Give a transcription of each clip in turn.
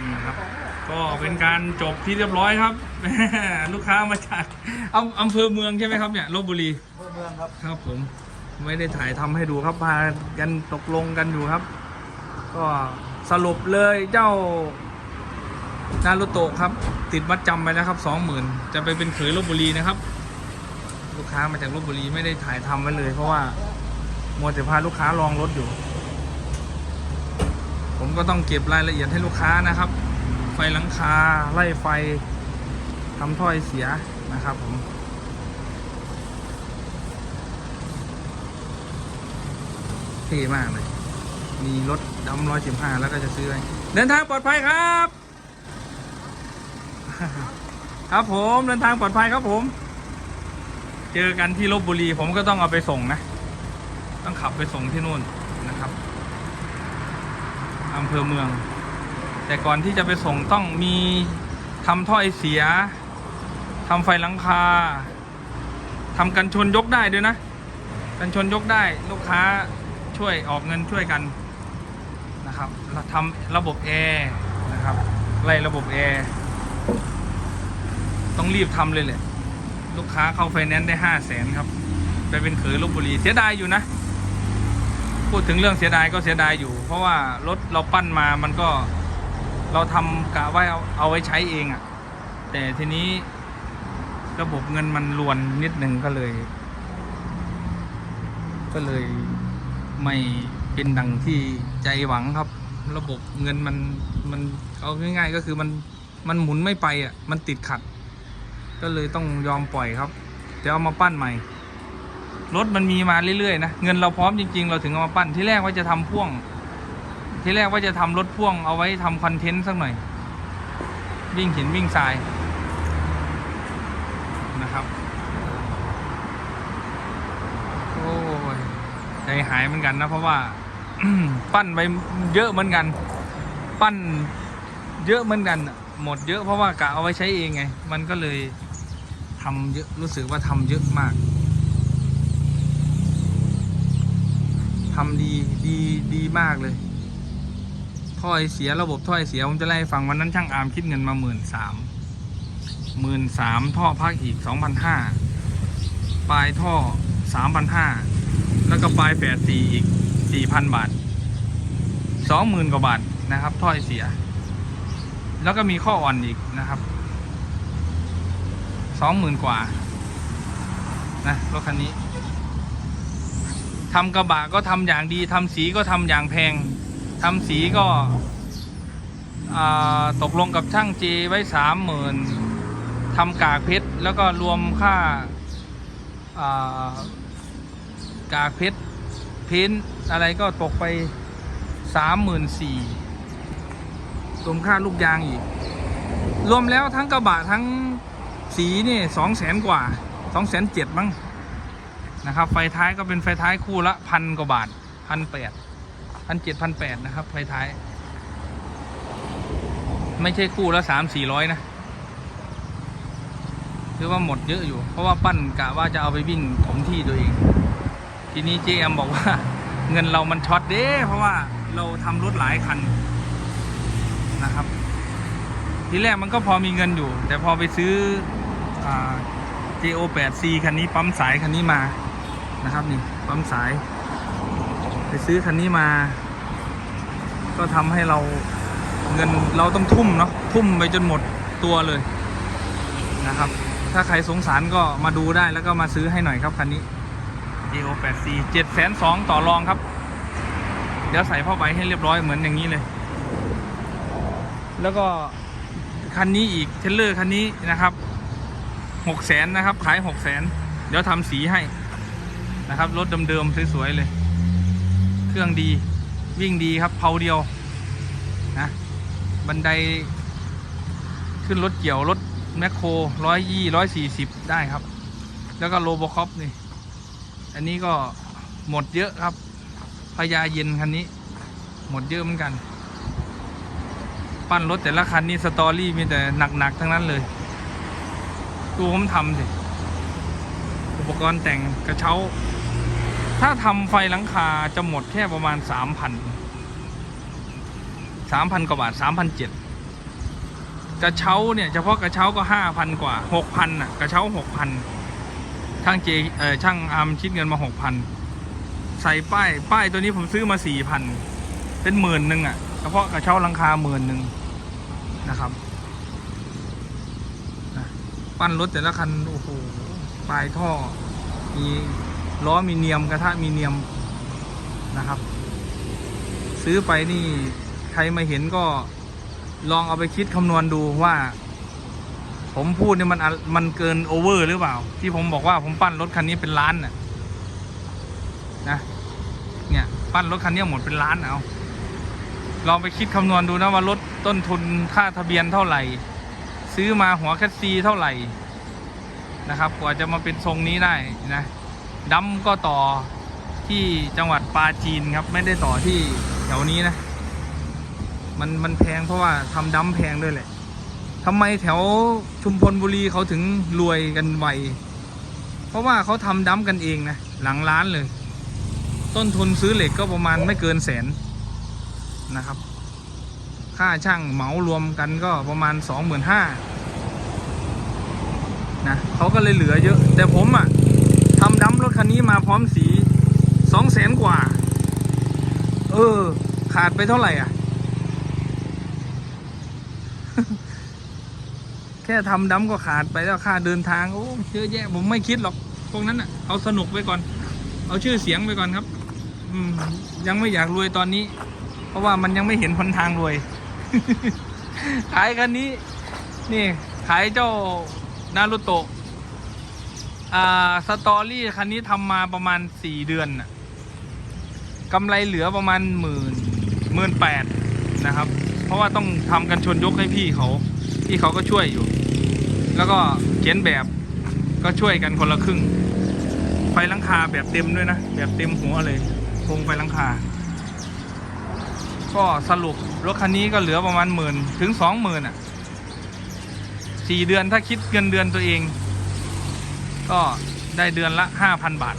นี่ครับ ก็เป็นการจบที่เรียบร้อยครับ ลูกค้ามาจากอำอำเภอเมืองใช่ไหมครับเนี่ยลบบุรีเมืองครับ ครับผมไม่ได้ถ่ายทำให้ดูครับพากันตกลงกันอยู่ครับ ก็สรุปเลยเจ้านารุโตะครับ ติดมัดจำไปแล้วครับสองหมื่นจะไปเป็นเขยลบบุรีนะครับ ลูกค้ามาจากลบบุรีไม่ได้ถ่ายทำไว้เลย เพราะว่ามัวแต่พาลูกค้าลองรถอยู่ ผมก็ต้องเก็บรายละเอียดให้ลูกค้านะครับ ไฟหลังคาไล่ไฟทำถ้อยเสียนะครับผมเท่มากเลย มีรถดำร้อยสิบห้าแล้วก็จะซื้อไว้เดินทางปลอดภัยครับ ครับผมเดินทางปลอดภัยครับผม เจอกันที่ลบบุรีผมก็ต้องเอาไปส่งนะ ต้องขับไปส่งที่นู่นนะครับ อำเภอเมือง แต่ก่อนที่จะไปส่งต้องมีทำท่อไอเสียทำไฟหลังคาทำกันชนยกได้ด้วยนะ กันชนยกได้ลูกค้าช่วยออกเงินช่วยกันนะครับเราทำระบบแอร์นะครับไล่ระบบแอร์ต้องรีบทำเลยแหละลูกค้าเข้าไฟแนนซ์ได้ห้าแสนครับ ไปเป็นเขยลบบุรีเสียดายอยู่นะ พูดถึงเรื่องเสียดายก็เสียดายอยู่ เพราะว่ารถเราปั้นมามันก็เราทำกะไว้เอาเอาไว้ใช้เองอะ่ะ แต่ทีนี้ระบบเงินมันรวนนิดหนึ่งก็เลย ก็เลยไม่เป็นดังที่ใจหวังครับ ระบบเงินมันมันเอาง่าย ๆ ก็คือมันมันหมุนไม่ไปอะ มันติดขัด ก็เลยต้องยอมปล่อยครับเดี๋ยวเอามาปั้นใหม่ รถมันมีมาเรื่อยๆนะเงินเราพร้อมจริง ๆ เราถึงเอามาปั้นที่แรกว่าจะทำพ่วง ที่แรกว่าจะทำรถพ่วงเอาไว้ทำคอนเทนต์สักหน่อย วิ่งหินวิ่งทรายนะครับ โอ้ยใจหายเหมือนกันนะ เพราะว่า ปั้นไปเยอะเหมือนกัน ปั้นเยอะเหมือนกัน หมดเยอะเพราะว่ากะเอาไว้ใช้เองไง มันก็เลยทำเยอะรู้สึกว่าทำเยอะมากทำดีดีดีมากเลย ถ้อยเสียระบบถ้อยเสียผมจะไล่าให้ฟังวันนั้นช่างอาร์มคิดเงินมาหมื่นสามหมื่นสามท่อพักอีกสองพันห้าปลายท่อสามพันห้าแล้วก็ปลายแปดสี่อีกสี่พันบาทสองหมื่นกว่าบาทนะครับ ถ้อยเสีย แล้วก็มีข้ออ่อนอีกนะครับสองหมื่นกว่านะรถคันนี้ทำกระบะก็ทำอย่างดีทำสีก็ทำอย่างแพง ทำสีก็ตกลงกับช่างเจไว้สามหมื่นทำกากเพชรแล้วก็รวมค่าากากเพชรเพ้นอะไรก็ตกไปสามหมื่นสี่รวมค่าลูกยางอีก รวมแล้วทั้งกระบะทั้งสีนี่สองแสนกว่าสองแสนเจ็ดมั้งนะครับ ไฟท้ายก็เป็นไฟท้ายคู่ละพันกว่าบาทพันแปด พันเจ็ดพันแปดนะครับไฟท้าย ไม่ใช่คู่ละสามสี่ร้อยนะคือว่าหมดเยอะอยู่ เพราะว่าปั้นกะว่าจะเอาไปวิ่งถมที่ตัวเอง ทีนี้เจแอมบอกว่า เงินเรามันช็อตเด้เพราะว่าเราทำรถหลายคันนะครับ ทีแรกมันก็พอมีเงินอยู่ แต่พอไปซื้ออ JO8C คันนี้ปั๊มสายคันนี้มานะครับนี่ปั๊มสาย ไปซื้อคันนี้มา ก็ทำให้เราเงินเราต้องทุ่มเนาะทุ่มไปจนหมดตัวเลยนะครับ ถ้าใครสงสารก็มาดูได้แล้วก็มาซื้อให้หน่อยครับคันนี้ JO8C 7 2 0 0 0ต่อรองครับ เดี๋ยวใส่ผ้าใบให้เรียบร้อยเหมือนอย่างนี้เลย แล้วก็คันนี้อีกเทรลเลอร์คันนี้นะครับหกแสนนะครับ ขายหกแสนเดี๋ยวทำสีให้นะครับ รถเดิมๆสวยๆเลย เครื่องดีวิ่งดีครับเพาเดียวนะบันไดขึ้นรถเกี่ยวรถแมคโครร้อยยี่ร้อยสี่สิบได้ครับ แล้วก็โลโบคอปนี่ อันนี้ก็หมดเยอะครับพญาเย็นคันนี้ หมดเยอะเหมือนกัน ปั้นรถแต่ละคันนี่สตอรี่มีแต่หนักๆทั้งนั้นเลยดูผมทำสิอุปกรณ์แต่งกระเช้า ถ้าทำไฟหลังคาจะหมดแค่ประมาณสามพันสามพันกว่าบาทสามพันเจ็ดกระเช้าเนี่ยเฉพาะกระเช้าก็ห้าพันกว่าหกพันอะกระเช้าหกพันช่างเจเออช่างอาร์มคิดเงินมาหกพันใส่ป้ายป้ายตัวนี้ผมซื้อมาสี่พันเป็นหมื่นหนึ่งอะเฉพาะกระเช้าหลังคาหมื่นหนึ่งนะครับปั้นรถแต่ละคันโอ้โหปลายท่อมี ล้อมีเนียมกระทะมีเนียมนะครับ ซื้อไปนี่ใครมาเห็นก็ลองเอาไปคิดคำนวณดูว่า ผมพูดเนี่ยมันอะมันเกินโอเวอร์หรือเปล่า ที่ผมบอกว่าผมปั้นรถคันนี้เป็นล้านน่ะนะเนี่ยปั้นรถคันนี้หมดเป็นล้านเอาลองไปคิดคำนวณดูนะว่ารถต้นทุนค่าทะเบียนเท่าไหร่ ซื้อมาหัวแคสซีเท่าไหร่นะครับกว่าจะมาเป็นทรงนี้ได้นะ ดัมก็ต่อที่จังหวัดปาจีนครับ ไม่ได้ต่อที่แถวนี้นะ มันมันแพงเพราะว่าทำดัมแพงด้วยแหละทำไมแถวชุมพลบุรีเขาถึงรวยกันไวเพราะว่าเขาทำดัมกันเองนะ หลังร้านเลย ต้นทุนซื้อเหล็กก็ประมาณไม่เกินแสนนะครับ ค่าช่างเหมารวมกันก็ประมาณสองหมื่นห้านะเขาก็เลยเหลือเยอะ แต่ผมอะ่ะ คันนี้มาพร้อมสีสองแสนกว่า เออ ขาดไปเท่าไหร่อะ แค่ทำดัมก็ขาดไปแล้วค่าเดินทางโอ้เยอะแยะผมไม่คิดหรอกพวกนั้นอะ เอาสนุกไปก่อน เอาชื่อเสียงไปก่อนครับ อืม ยังไม่อยากรวยตอนนี้ เพราะว่ามันยังไม่เห็นหนทางรวย ขายคันนี้ นี่ ขายเจ้านารุโตะ อ่าสตอรี่คันนี้ทำมาประมาณสี่เดือนน่ะกำไรเหลือประมาณหมื่นหมื่นแปดนะครับ เพราะว่าต้องทำกันชนยกให้พี่เขา พี่เขาก็ช่วยอยู่ แล้วก็เขียนแบบก็ช่วยกันคนละครึ่ง ไฟลังคาแบบเต็มด้วยนะ แบบเต็มหัวเลยโครงไฟลังคา ก็สรุปรถคันนี้ก็เหลือประมาณหมื่นถึงสองหมื่นอะสี่เดือนถ้าคิดเงินเดือนตัวเอง ก็ได้เดือนละห้าพันบาท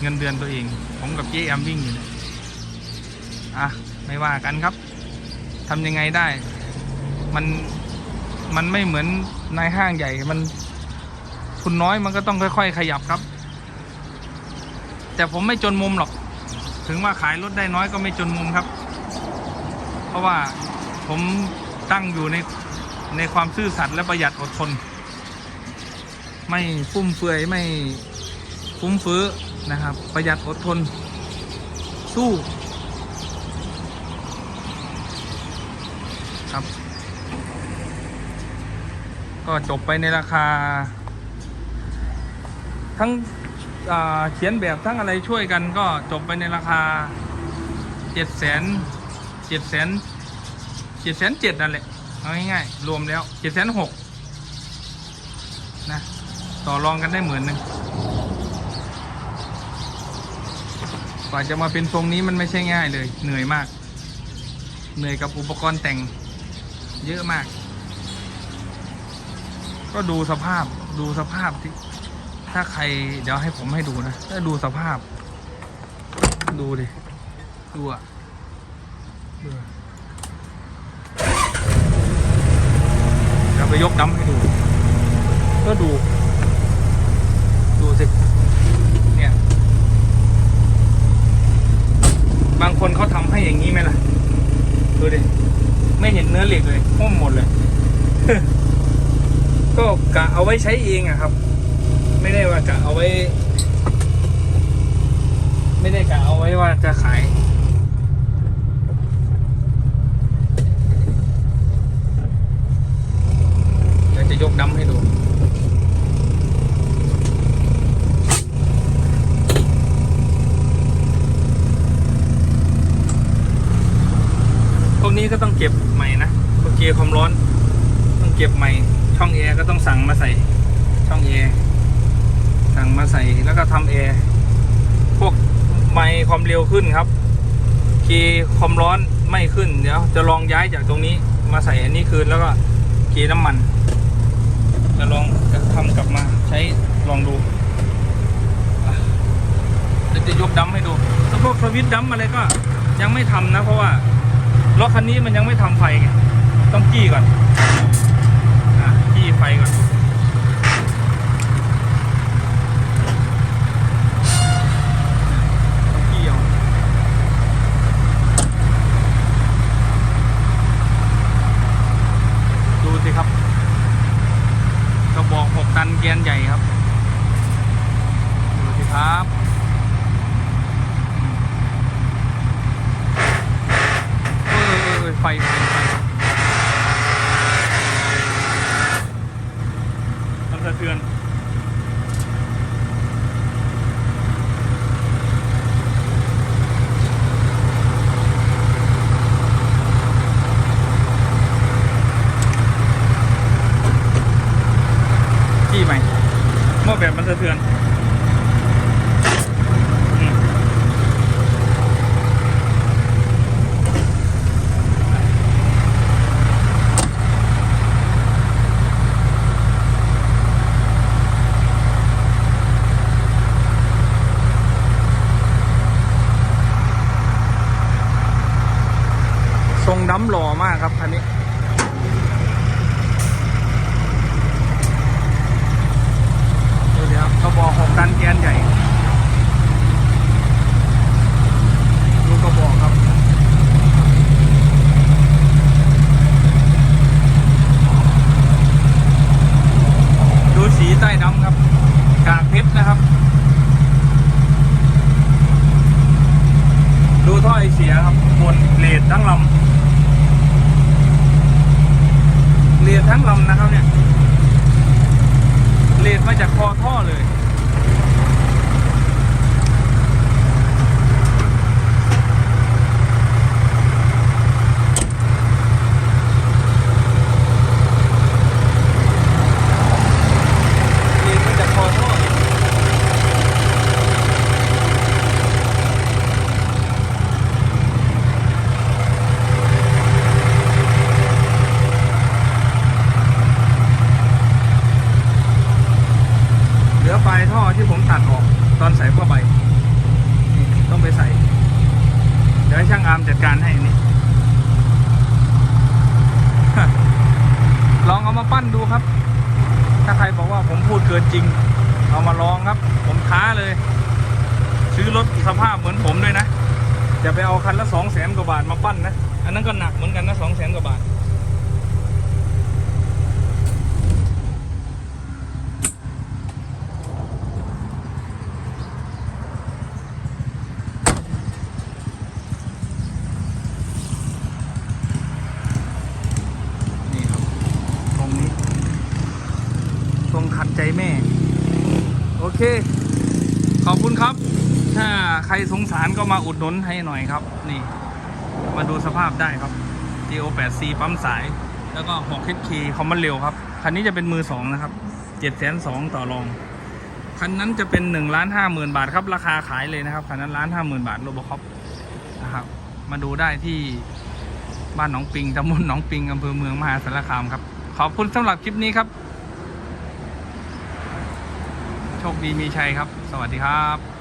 เงินเดือนตัวเอง ผมกับเจ๊แอมวิ่งอยู่เนี่ยอะ ไม่ว่ากันครับทำยังไงได้ มันมันไม่เหมือนในห้างใหญ่มันทุนน้อยมันก็ต้องค่อย ๆ ขยับครับ แต่ผมไม่จนมุมหรอก ถึงว่าขายรถได้น้อยก็ไม่จนมุมครับ เพราะว่าผมตั้งอยู่ในในความซื่อสัตย์และประหยัดอดทน ไม่ฟุ่มเฟือยไม่ฟุ้มเฟื้อนะครับ ประหยัดอดทน สู้ ครับ ก็จบไปในราคา ทั้งเขียนแบบทั้งอะไรช่วยกันก็จบไปในราคาเจ็ดแสนเจ็ดแสนเจ็ดแสนเจ็ดนั่นแหละ เอาง่ายๆรวมแล้วเจ็ดแสนหกนะ ต่อรองกันได้เหมื่นหนึ่งกว่าจะมาเป็นทรงนี้มันไม่ใช่ง่ายเลย เหนื่อยมาก เหนื่อยกับอุปกรณ์แต่งเยอะมาก ก็ดูสภาพดูสภาพที่ถ้าใครเดี๋ยวให้ผมให้ดูนะถ้าดูสภาพ ดูดิดูอะดูอะเดี๋ยวไปยกดัมให้ดู ก็ดู ดูสิ เนี่ย บางคนเขาทำให้อย่างนี้ไหมล่ะ ดูดิ ไม่เห็นเนื้อเหล็กเลยห้มหมดเลย ก็กะเอาไว้ใช้เองอะครับ ไม่ได้ว่ากะเอาไว้ ไม่ได้กะเอาไว้ว่าจะขายเดี๋ยวจะยกดำให้ดู พวก นี้ก็ต้องเก็บใหม่นะโอเคความร้อน ต้องเก็บใหม่ ช่องแอร์ก็ต้องสั่งมาใส่ ช่องแอร์สั่งมาใส่แล้วก็ทำแอร์พวกไมค์ความเร็วขึ้นครับเคความร้อนไม่ขึ้นเดี๋ยวจะลองย้ายจากตรงนี้มาใส่อันนี้คืนแล้วก็เคน้ำมัน จะลองจะทำกลับมาใช้ลองดูเดี๋ยวจะยกดัมให้ดูแล้วพวกสวิตช์ดัมอะไรก็ยังไม่ทำนะเพราะว่า รถคันนี้มันยังไม่ทำไฟไงต้องกี้ก่อนกี้ไฟก่อนดูสิครับกระบอกหกตันเกียนใหญ่ครับ ต้น้ำครับกากเพชรนะครับ ดูท่อไอเสียครับบนเลดทั้งลำเลดทั้งลำนะครับเนี่ย เลดมาจากคอท่อเลย เลดมาจากคอท่อ เหลือปลายท่อที่ผมตัดออก ตอนใส่ผ้าใบนี่ต้องไปใส่ เดี๋ยวให้ช่ามจัดการให้นี่ลองเอามาปั้นดูครับ ถ้าใครบอกว่าผมพูดเกินจริง เอามาลองครับ ผมท้าเลย ซื้อรถสภาพเหมือนผมด้วยนะอย่าไปเอาคันละสองแสนกว่าบาทมาปั้นนะ อันนั้นก็หนักเหมือนกันนะสองแสนกว่าบาท นี่ครับ ตรงนี้ ตรงขัดใจแม่ โอเค ขอบคุณครับ ถ้าใครสงสาร ก็มาอุดหนุนให้หน่อยครับ นี่ มาดูสภาพได้ครับ GO 8 C ปั๊มสาย แล้วก็6 HK คอมมันเร็วครับ คันนี้จะเป็นมือสองนะครับ7 2 0 0 0ต่อรอง คันนั้นจะเป็น1ล้าน5หมื่นบาทครับ ราคาขายเลยนะครับ คันนั้นล้านห้าหมื่นบาทโรบอคอปนะครับ มาดูได้ที่บ้านหนองปิงตำบลหนองปิงอำเภอเมืองมหาสารคามครับ ขอบคุณสำหรับคลิปนี้ครับ โชคดีมีชัยครับ สวัสดีครับ